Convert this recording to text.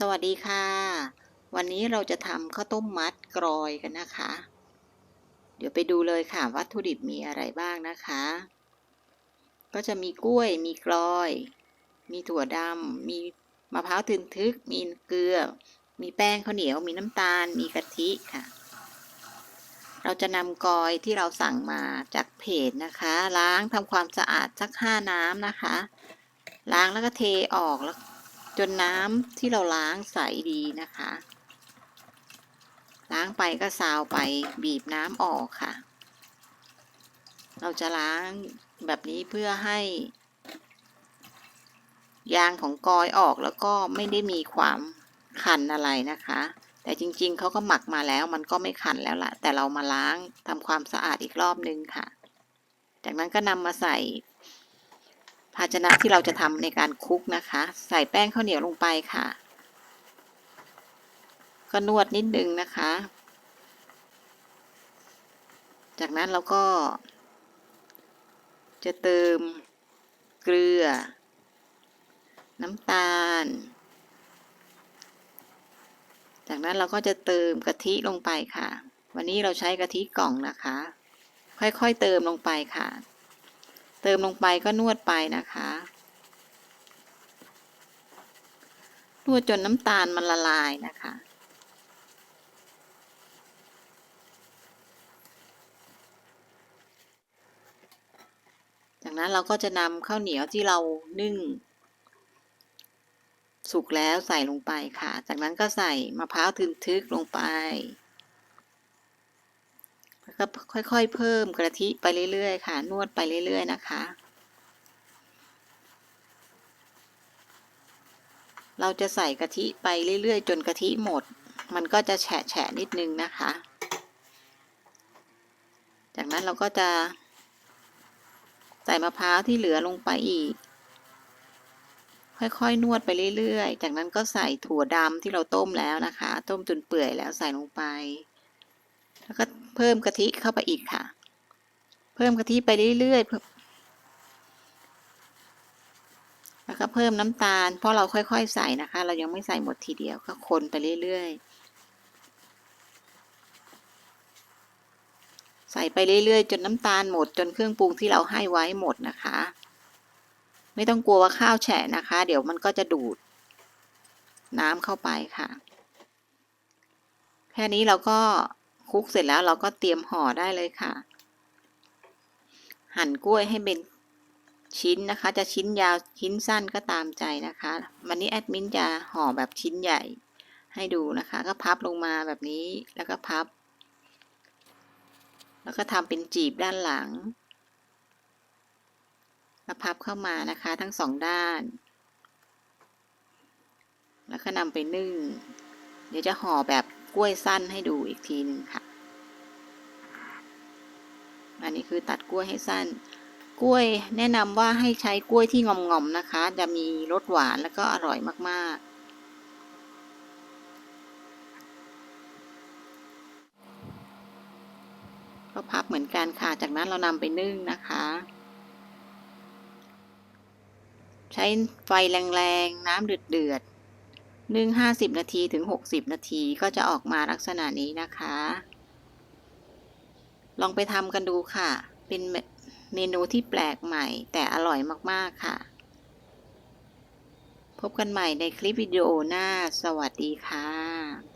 สวัสดีค่ะ วันนี้เราจะทำข้าวต้มมัดกรอยกันนะคะ เดี๋ยวไปดูเลยค่ะวัตถุดิบมีอะไรบ้างนะคะ ก็จะมีกล้วยมีกรอย มีถั่วดำมีมะพร้าวทึนทึก มีเกลือ มีแป้งข้าวเหนียว มีน้ำตาล มีกะทิค่ะ เราจะนำกรอยที่เราสั่งมาจากเพจนะคะ ล้างทำความสะอาดสักห้าน้ำนะคะ ล้างแล้วก็เทออกแล้ว จนน้ำที่เราล้างใสดีนะคะ ล้างไปก็ซาวไปบีบน้ำออกค่ะ เราจะล้างแบบนี้เพื่อให้ ยางของกอยออกแล้วก็ไม่ได้มีความคันอะไรนะคะ แต่จริงๆเขาก็หมักมาแล้วมันก็ไม่คันแล้วล่ะแต่เรามาล้างทำความสะอาดอีกรอบนึงค่ะ จากนั้นก็นำมาใส่ ภาชนะที่เราจะทำในการคลุกนะคะ ใส่แป้งข้าวเหนียวลงไปค่ะ ก็นวดนิดนึงนะคะ จากนั้นเราก็ จะเติมเกลือ น้ำตาล จากนั้นเราก็จะเติมกะทิลงไปค่ะ วันนี้เราใช้กะทิกล่องนะคะ ค่อยๆเติมลงไปค่ะ เติมลงไปก็นวดไปนะคะ นวดจนน้ำตาลมันละลายนะคะ จากนั้นเราก็จะนำข้าวเหนียวที่เรานึ่ง สุกแล้วใส่ลงไปค่ะ จากนั้นก็ใส่มะพร้าวทึนทึกลงไป แล้วก็ค่อยๆ เพิ่มกะทิไปเรื่อยๆ ค่ะ นวดไปเรื่อย ๆ นะคะ เราจะใส่กะทิไปเรื่อยๆ จนกะทิหมด มันก็จะแฉะแฉะนิดนึงนะคะ จากนั้นเราก็จะ ใส่มะพร้าวที่เหลือลงไปอีก ค่อยๆ นวดไปเรื่อยๆ จากนั้นก็ใส่ถั่วดำที่เราต้มแล้วนะคะ ต้มจนเปื่อยแล้วใส่ลงไป แล้วก็เพิ่มกะทิเข้าไปอีกค่ะ เพิ่มกะทิไปเรื่อยๆแล้วก็เพิ่มน้ำตาล เพราะเราค่อยๆใส่นะคะ เรายังไม่ใส่หมดทีเดียวก็คนไปเรื่อยๆ ใส่ไปเรื่อยๆ จนน้ำตาลหมดจนเครื่องปรุงที่เราให้ไว้หมดนะคะ ไม่ต้องกลัวว่าข้าวแฉะนะคะ เดี๋ยวมันก็จะดูด น้ำเข้าไปค่ะ แค่นี้เราก็ คลุกเสร็จแล้วเราก็เตรียมห่อได้เลยค่ะ หั่นกล้วยให้เป็นชิ้นนะคะ จะชิ้นยาวชิ้นสั้นก็ตามใจนะคะ วันนี้แอดมินจะห่อแบบชิ้นใหญ่ให้ดูนะคะ ก็พับลงมาแบบนี้แล้วก็พับ แล้วก็ทำเป็นจีบด้านหลังแล้วพับเข้ามานะคะทั้งสองด้าน แล้วก็นำไปนึ่ง เดี๋ยวจะห่อแบบ กล้วยสั้นให้ดูอีกทีหนึ่งค่ะ อันนี้คือตัดกล้วยให้สั้น กล้วยแนะนำว่าให้ใช้กล้วยที่งอมๆนะคะ จะมีรสหวานแล้วก็อร่อยมากๆก็พับเหมือนกันค่ะ จากนั้นเรานำไปนึ่งนะคะ ใช้ไฟแรงๆ น้ำเดือดๆ นึ่ง50นาทีถึง60นาทีก็จะออกมาลักษณะนี้นะคะ ลองไปทำกันดูค่ะ เป็นเมนูที่แปลกใหม่ แต่อร่อยมากๆค่ะ พบกันใหม่ในคลิปวิดีโอหน้า สวัสดีค่ะ